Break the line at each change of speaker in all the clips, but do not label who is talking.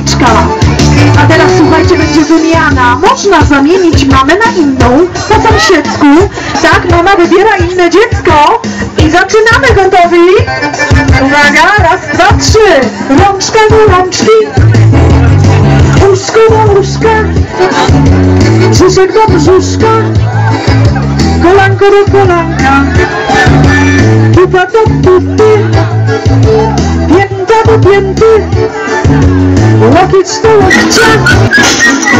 rączka. A teraz słuchajcie, będzie wymiana. Można zamienić mamę na inną, po sąsiedzku. Tak, mama wybiera inne dziecko. I zaczynamy, gotowi? Uwaga, raz, dwa, trzy. Rączka do rączki. Uszko do łóżka. Brzuszek do brzuszka. Kolanko do kolanka. Pupa do pupy. Pięta do pięty.
rocket
still alive.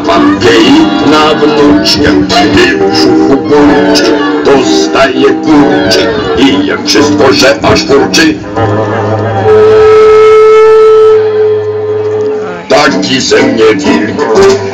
klatkę i na wnuczkę w brzuchu burczy, dostaje kurczy I jak wszystko, że aż kurczy. Taki ze mnie wilk